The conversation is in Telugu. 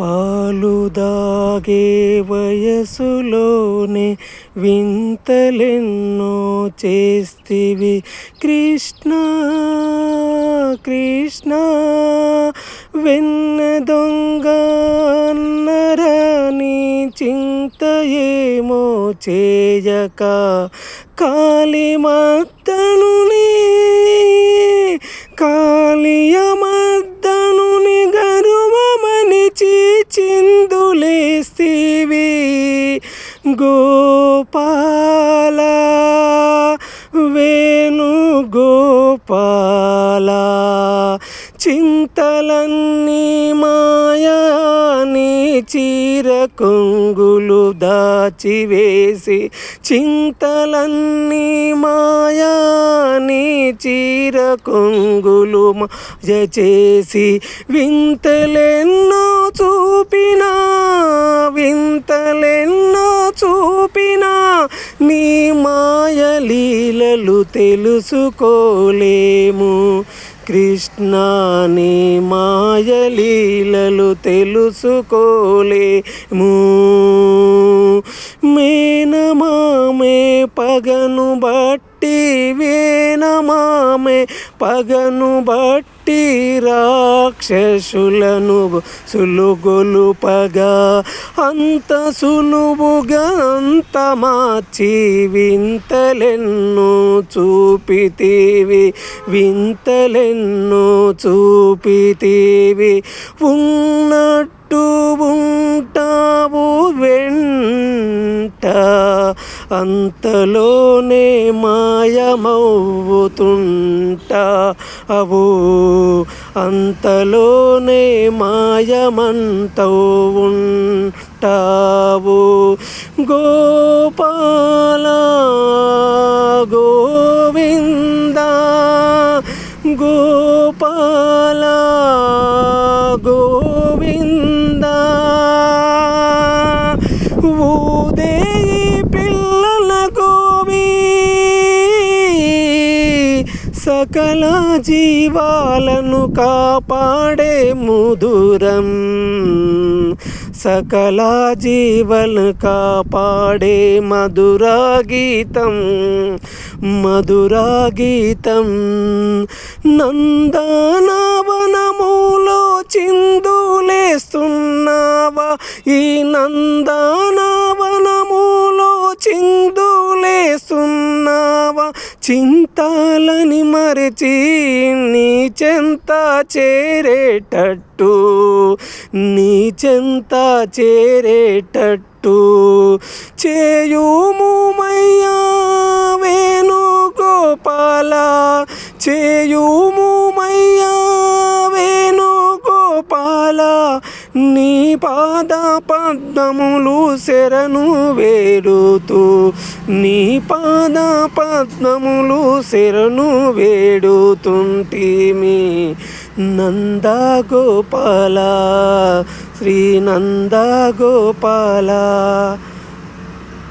పాలు దాగే వయసులోనే వింతలెన్నో చేస్తివి. కృష్ణ కృష్ణ వెన్న దొంగ అన్నరాని చింత ఏమో చేయక కాళీమద్దనుని కాళియా గోపాల వేణు గోపాల చింతలన్నీ మాయాని చీర కొంగులు దాచివేసి చింతలన్నీ మాయాని చీర కొంగులు మాయ చేసి వింతలెన్నో చూపినా వింతలెన్నో నీ మాయలీలలు తెలుసుకోలేము. కృష్ణ నీ మాయలీలలు తెలుసుకోలేము. మేనమామే పగను బట్టి వేనమామే పగను బట్టి రాక్షసులను సులుగొలుపగా అంత సులువుగా అంత మార్చి వింతలెన్నో చూపితేవి వింతలెన్నో చూపితేవి. ఉన్నట్టు ఉంటావు అంతలోనే మాయమవుతుంటా అవు. అంతలోనే మాయమంతవు ఉంటావు గోపాల గోవింద గోపాల గోవింద. సకల జీవాలను కాపాడే ముదురం. సకల జీవను కాపాడే మధురా గీతం మధురా గీతం నందనవనములో చిందులేస్తున్నావా? ఈ నందా చింతాలని మరచి నీ చెంత చేరేటట్టు నీ చెంత చేరేటట్టు చేయుమయ్యా వేణుగోపాల చేయుము నీ పాద పద్మములు శరణు వేడుతూ నీ పాద పద్మములు శరణు వేడుతుంటిమి. నంద గోపాల శ్రీ నంద గోపాల